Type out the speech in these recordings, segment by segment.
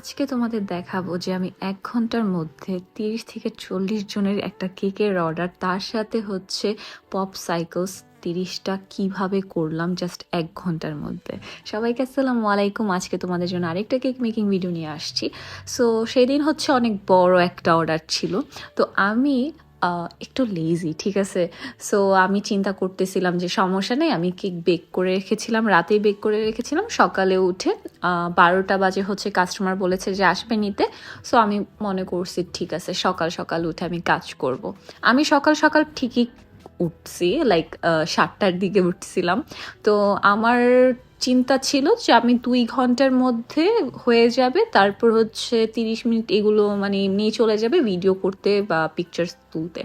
আজকে তোমাদের দেখাবো যে আমি এক ঘণ্টার মধ্যে তিরিশ থেকে চল্লিশ জনের একটা কেকের অর্ডার তার সাথে হচ্ছে পপ সাইকেলস তিরিশটা কীভাবে করলাম জাস্ট এক ঘণ্টার মধ্যে। সবাইকে আসসালামু আলাইকুম, আজকে তোমাদের জন্য আরেকটা কেক মেকিং ভিডিও নিয়ে আসছি। সো সেদিন হচ্ছে অনেক বড় একটা অর্ডার ছিল। তো আমি একটু লেজি ঠিক আছে? সো আমি চিন্তা করতেছিলাম যে সমস্যা নেই, আমি কেক বেক করে রেখেছিলাম, রাতেই বেক করে রেখেছিলাম। সকালে উঠে বারোটা বাজে হচ্ছে কাস্টমার বলেছে যে আসবে নিতে। সো আমি মনে করছি, ঠিক আছে, সকাল সকাল উঠে আমি কাজ করব। আমি সকাল সকাল ঠিকই উঠছি লাইক সাতটার দিকে উঠছিলাম। তো আমার চিন্তা ছিল যে আমি দুই ঘণ্টার মধ্যে হয়ে যাবে, তারপর হচ্ছে তিরিশ মিনিট এগুলো মানে এমনিই চলে যাবে ভিডিও করতে বা পিকচার্স তুলতে।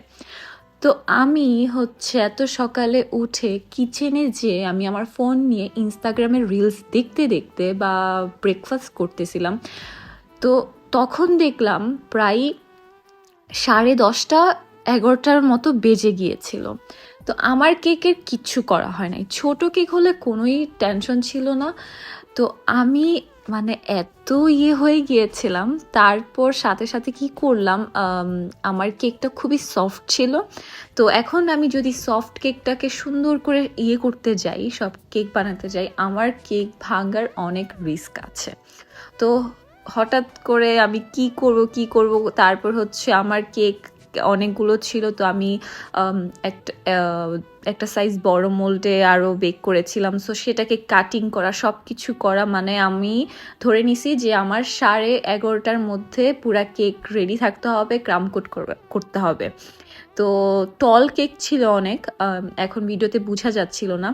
তো আমি হচ্ছে এত সকালে উঠে কিচেনে যে আমি আমার ফোন নিয়ে ইনস্টাগ্রামের রিলস দেখতে দেখতে বা ব্রেকফাস্ট করতেছিলাম। তো তখন দেখলাম প্রায় সাড়ে দশটা এগারোটার মতো বেজে গিয়েছিল। তো আমার কেকের কিচ্ছু করা হয় নাই। ছোট কেক হলে কোনোই টেনশন ছিল না। তো আমি মানে এত ইয়ে হয়ে গিয়েছিলাম। তারপর সাথে সাথে কি করলাম আমার কেকটা খুবই সফট ছিল। তো এখন আমি যদি সফট কেকটাকে সুন্দর করে ইয়ে করতে যাই, সব কেক বানাতে যাই, আমার কেক ভাঙার অনেক রিস্ক আছে। তো হঠাৎ করে আমি কি করব কি করব, তারপর হচ্ছে আমার কেক অনেকগুলো ছিল, তো আমি একটা একটা সাইজ বড় মোল্ডে আরও বেক করেছিলাম। সো সেটাকে কাটিং করা সব কিছু করা মানে আমি ধরে নিছি যে আমার সাড়ে এগারোটার মধ্যে পুরা কেক রেডি থাকতে হবে, ক্রাম কোট করতে হবে। তো টল কেক ছিল অনেক এখন ভিডিওতে বোঝা যাচ্ছিল না।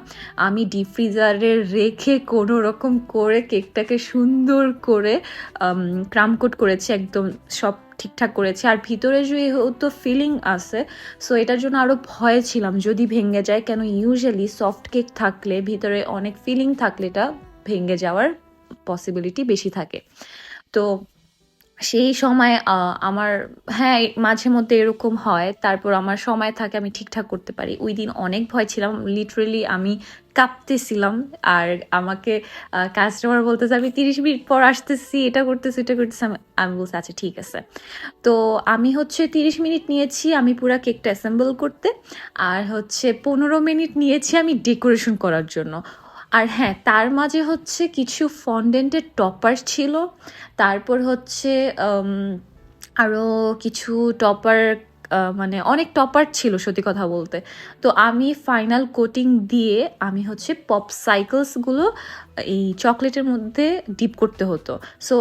আমি ডিপ ফ্রিজারে রেখে কোনো রকম করে কেকটাকে সুন্দর করে ক্রাম কোট করেছি, একদম সব ঠিকঠাক করেছি। আর ভিতরে যেহেতু ফিলিং আছে সো এটার জন্য আরও ভয়ে ছিলাম, যদি ভেঙে যায় কেন? ইউজুয়ালি সফট কেক থাকলে, ভিতরে অনেক ফিলিং থাকলে এটা ভেঙে যাওয়ার পসিবিলিটি বেশি থাকে। তো সেই সময় আমার হ্যাঁ মাঝে মধ্যে এরকম হয়। তারপর আমার সময় থাকে, আমি ঠিকঠাক করতে পারি। ওই দিন অনেক ভয় ছিলাম। লিটারেলি আমি কাঁপতেছিলাম। আর আমাকে কাস্টমার বলতেছে, আমি তিরিশ মিনিট পর আসতেছি, এটা করতেছি এটা করতেছি। আমি আমি বলছি আচ্ছা ঠিক আছে। তো আমি হচ্ছে তিরিশ মিনিট নিয়েছি, আমি পুরো কেকটা অ্যাসেম্বল করতে। আর হচ্ছে পনেরো মিনিট নিয়েছি আমি ডেকোরেশন করার জন্য। আর হ্যাঁ তার মাঝে হচ্ছে কিছু ফন্ডেন্টের টপার ছিল। তারপর হচ্ছে আরও কিছু টপার মানে অনেক টপার ছিল সত্যি কথা বলতে। তো আমি ফাইনাল কোটিং দিয়ে আমি হচ্ছে পপ সাইকেলসগুলো এই চকলেটের মধ্যে ডিপ করতে হতো। সো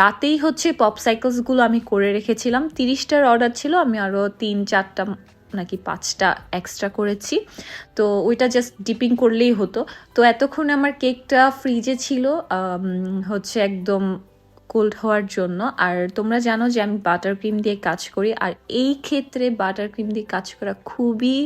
রাতেই হচ্ছে পপ সাইকেলসগুলো আমি করে রেখেছিলাম। তিরিশটার অর্ডার ছিল, আমি আরও তিন, চারটা নাকি পাঁচটা এক্সট্রা করেছি। তো ওইটা জাস্ট ডিপিং করলেই হতো। তো এতক্ষণ আমার কেকটা ফ্রিজে ছিল হচ্ছে একদম কোল্ড হওয়ার জন্য। আর তোমরা জানো যে আমি বাটার ক্রিম দিয়ে কাজ করি। আর এই ক্ষেত্রে বাটার ক্রিম দিয়ে কাজ করা খুবই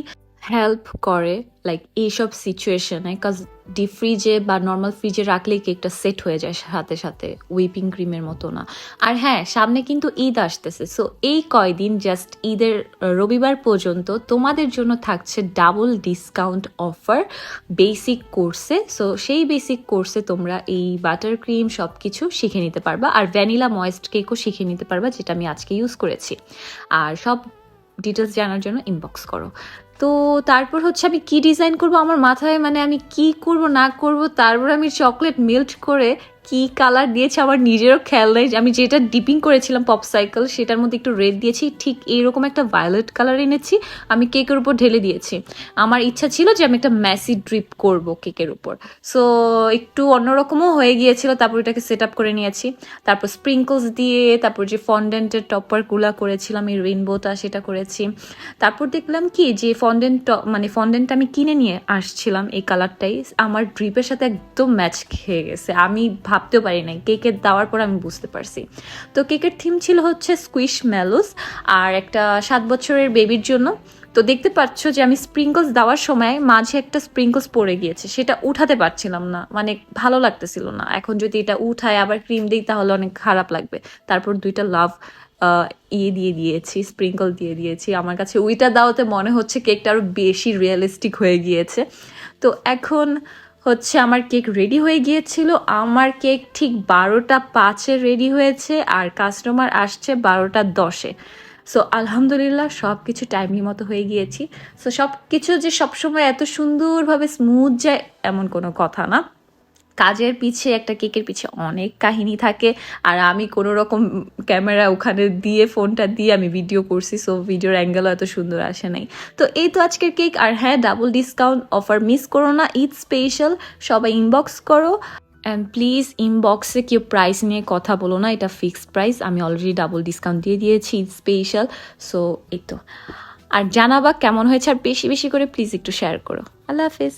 হেল্প করে লাইক এইসব সিচুয়েশনে কাজ ডিপ ফ্রিজে বা নর্মাল ফ্রিজে রাখলেই কেকটা সেট হয়ে যায় সাথে সাথে উইপিং ক্রিমের মতো না। আর হ্যাঁ সামনে কিন্তু ঈদ আসতেছে সো এই কয়দিন জাস্ট ঈদের রবিবার পর্যন্ত তোমাদের জন্য থাকছে ডাবল ডিসকাউন্ট অফার বেসিক কোর্সে সো সেই বেসিক কোর্সে তোমরা এই বাটার ক্রিম সব কিছু শিখে নিতে পারবা, আর ভ্যানিলা ময়েস্ট কেকও শিখে নিতে পারবা, যেটা আমি আজকে ইউজ করেছি। আর সব ডিটেলস জানার জন্য ইনবক্স করো। তো তারপর হচ্ছে আমি কি ডিজাইন করব? আমার মাথায় মানে আমি কি করব, না করব, তারপর আমি চকলেট মেল্ট করে কি কালার দিয়েছে আমার নিজেরও খেয়াল নেই। আমি যেটা ডিপিং করেছিলাম পপ সাইকেল সেটার মধ্যে একটু রেড দিয়েছি। ঠিক এইরকম একটা ভায়োলেট কালার এনেছি, আমি কেকের উপর ঢেলে দিয়েছি। আমার ইচ্ছা ছিল যে আমি একটা ম্যাসি ড্রিপ করব কেকের উপর। সো একটু অন্যরকমও হয়ে গিয়েছিল, তারপর এটাকে সেট আপ করে নিয়েছি। তারপর স্প্রিঙ্কলস দিয়ে, তারপর যে ফন্ডেন্টের টপারগুলা করেছিলাম, এই রেইনবোটা সেটা করেছি। তারপর দেখলাম কি, যে ফন্ডেন্ট মানে ফন্ডেন্ট আমি কিনে নিয়ে আসছিলাম এই কালারটাই আমার ড্রিপের সাথে একদম ম্যাচ খেয়ে গেছে। আমি ভাবতেও পারি নাই। কেকের দেওয়ার পর আমি বুঝতে পারছি। তো কেকের থিম ছিল হচ্ছে স্কুইশ ম্যালোস আর একটা সাত বছরের বেবির জন্য। তো দেখতে পাচ্ছ যে আমি স্প্রিঙ্কলস দেওয়ার সময় মাঝে একটা স্প্রিঙ্কলস পড়ে গিয়েছে। সেটা উঠাতে পারছিলাম না। মানে ভালো লাগতেছিল না। এখন যদি এটা উঠায়, আবার ক্রিম দিই, তাহলে অনেক খারাপ লাগবে। তারপর দুইটা লাভ ইয়ে দিয়ে দিয়েছি স্প্রিঙ্কল দিয়ে দিয়েছি। আমার কাছে ওইটা দাওতে মনে হচ্ছে কেকটা আরও বেশি রিয়েলিস্টিক হয়ে গিয়েছে। তো এখন হচ্ছে আমার কেক রেডি হয়ে গিয়েছিল। আমার কেক ঠিক বারোটা পাঁচে রেডি হয়েছে আর কাস্টমার আসছে বারোটা দশে। সো আলহামদুলিল্লাহ সব কিছু টাইমলি মতো হয়ে গিয়েছি। সো সব কিছু যে সবসময় এত সুন্দরভাবে স্মুথ যায় এমন কোনো কথা না। কাজের পিছে, একটা কেকের পিছে অনেক কাহিনী থাকে। আর আমি কোনো রকম ক্যামেরা ওখানে দিয়ে, ফোনটা দিয়ে আমি ভিডিও করছি সো ভিডিওর অ্যাঙ্গেল এত সুন্দর আসে নাই। তো এই তো আজকের কেক আর হ্যাঁ ডাবল ডিসকাউন্ট অফার মিস করো না ঈদ স্পেশাল সবাই ইনবক্স করো। অ্যান্ড প্লিজ ইনবক্সে কেউ প্রাইস নিয়ে কথা বলো না, এটা ফিক্সড প্রাইস আমি অলরেডি ডাবল ডিসকাউন্ট দিয়ে দিয়েছি ঈদ স্পেশাল সো এই তো। আর জানাবা কেমন হয়েছে, আর বেশি বেশি করে প্লিজ একটু শেয়ার করো। আল্লাহ হাফিজ।